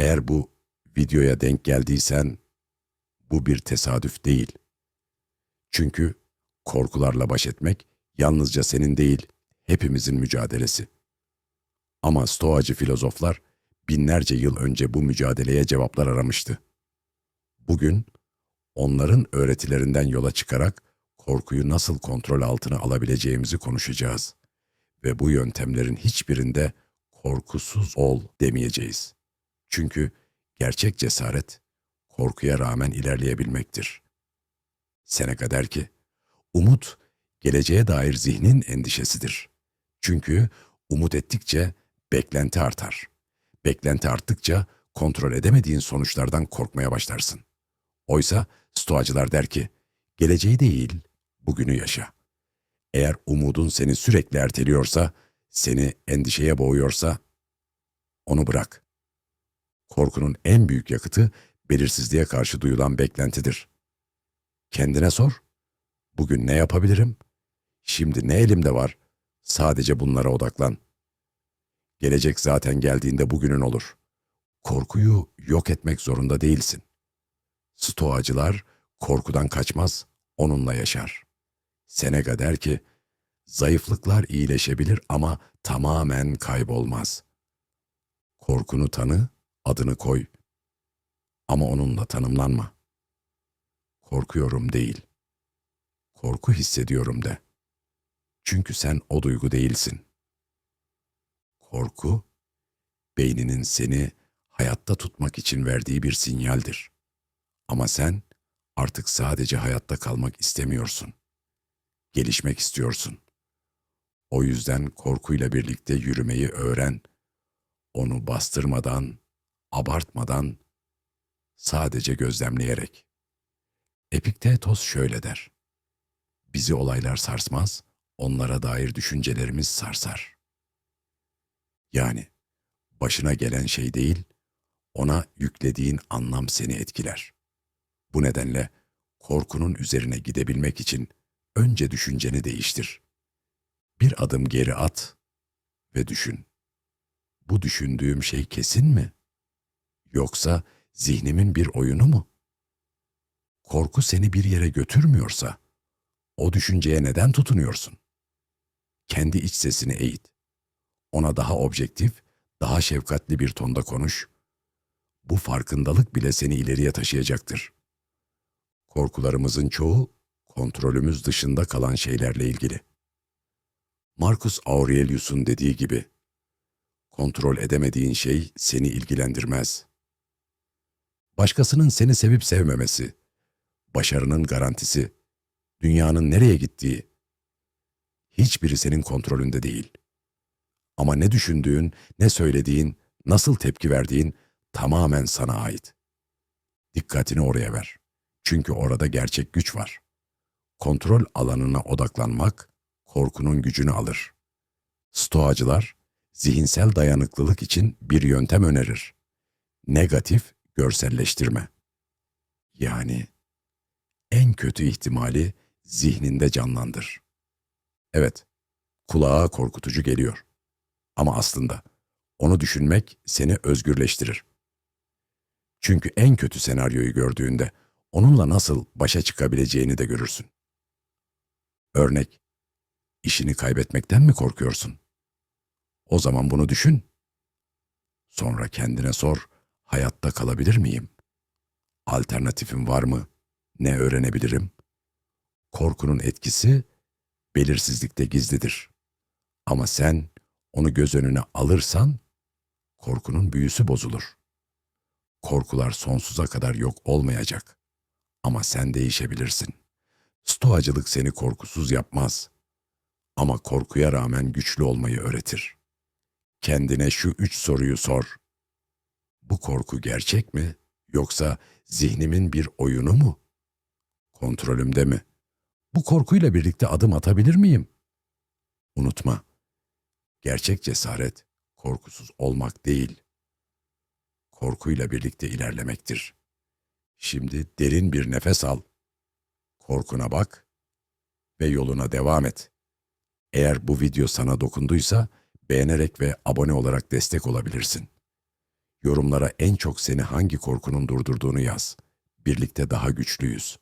Eğer bu videoya denk geldiysen bu bir tesadüf değil. Çünkü korkularla baş etmek yalnızca senin değil, hepimizin mücadelesi. Ama stoacı filozoflar binlerce yıl önce bu mücadeleye cevaplar aramıştı. Bugün onların öğretilerinden yola çıkarak korkuyu nasıl kontrol altına alabileceğimizi konuşacağız. Ve bu yöntemlerin hiçbirinde korkusuz ol demeyeceğiz. Çünkü gerçek cesaret korkuya rağmen ilerleyebilmektir. Seneca der ki, umut geleceğe dair zihnin endişesidir. Çünkü umut ettikçe beklenti artar. Beklenti arttıkça kontrol edemediğin sonuçlardan korkmaya başlarsın. Oysa stoacılar der ki, geleceği değil, bugünü yaşa. Eğer umudun seni sürekli erteliyorsa, seni endişeye boğuyorsa, onu bırak. Korkunun en büyük yakıtı belirsizliğe karşı duyulan beklentidir. Kendine sor, bugün ne yapabilirim? Şimdi ne elimde var? Sadece bunlara odaklan. Gelecek zaten geldiğinde bugünün olur. Korkuyu yok etmek zorunda değilsin. Stoacılar korkudan kaçmaz, onunla yaşar. Seneca der ki, zayıflıklar iyileşebilir ama tamamen kaybolmaz. Korkunu tanı, adını koy. Ama onunla tanımlanma. Korkuyorum değil. Korku hissediyorum de. Çünkü sen o duygu değilsin. Korku, beyninin seni hayatta tutmak için verdiği bir sinyaldir. Ama sen artık sadece hayatta kalmak istemiyorsun. Gelişmek istiyorsun. O yüzden korkuyla birlikte yürümeyi öğren. Onu bastırmadan, abartmadan, sadece gözlemleyerek. Epiktetos şöyle der. Bizi olaylar sarsmaz, onlara dair düşüncelerimiz sarsar. Yani başına gelen şey değil, ona yüklediğin anlam seni etkiler. Bu nedenle korkunun üzerine gidebilmek için önce düşünceni değiştir. Bir adım geri at ve düşün. Bu düşündüğüm şey kesin mi? Yoksa zihnimin bir oyunu mu? Korku seni bir yere götürmüyorsa, o düşünceye neden tutunuyorsun? Kendi iç sesini eğit. Ona daha objektif, daha şefkatli bir tonda konuş. Bu farkındalık bile seni ileriye taşıyacaktır. Korkularımızın çoğu kontrolümüz dışında kalan şeylerle ilgili. Marcus Aurelius'un dediği gibi, kontrol edemediğin şey seni ilgilendirmez. Başkasının seni sevip sevmemesi, başarının garantisi, dünyanın nereye gittiği, hiçbiri senin kontrolünde değil. Ama ne düşündüğün, ne söylediğin, nasıl tepki verdiğin tamamen sana ait. Dikkatini oraya ver. Çünkü orada gerçek güç var. Kontrol alanına odaklanmak korkunun gücünü alır. Stoacılar zihinsel dayanıklılık için bir yöntem önerir. Negatif görselleştirme. Yani en kötü ihtimali zihninde canlandır. Evet, kulağa korkutucu geliyor. Ama aslında onu düşünmek seni özgürleştirir. Çünkü en kötü senaryoyu gördüğünde onunla nasıl başa çıkabileceğini de görürsün. Örnek, işini kaybetmekten mi korkuyorsun? O zaman bunu düşün. Sonra kendine sor, hayatta kalabilir miyim? Alternatifim var mı? Ne öğrenebilirim? Korkunun etkisi belirsizlikte gizlidir. Ama sen onu göz önüne alırsan korkunun büyüsü bozulur. Korkular sonsuza kadar yok olmayacak. Ama sen değişebilirsin. Stoacılık seni korkusuz yapmaz. Ama korkuya rağmen güçlü olmayı öğretir. Kendine şu üç soruyu sor. Bu korku gerçek mi yoksa zihnimin bir oyunu mu? Kontrolümde mi? Bu korkuyla birlikte adım atabilir miyim? Unutma. Gerçek cesaret korkusuz olmak değil, korkuyla birlikte ilerlemektir. Şimdi derin bir nefes al. Korkuna bak ve yoluna devam et. Eğer bu video sana dokunduysa beğenerek ve abone olarak destek olabilirsin. Yorumlara en çok seni hangi korkunun durdurduğunu yaz. Birlikte daha güçlüyüz.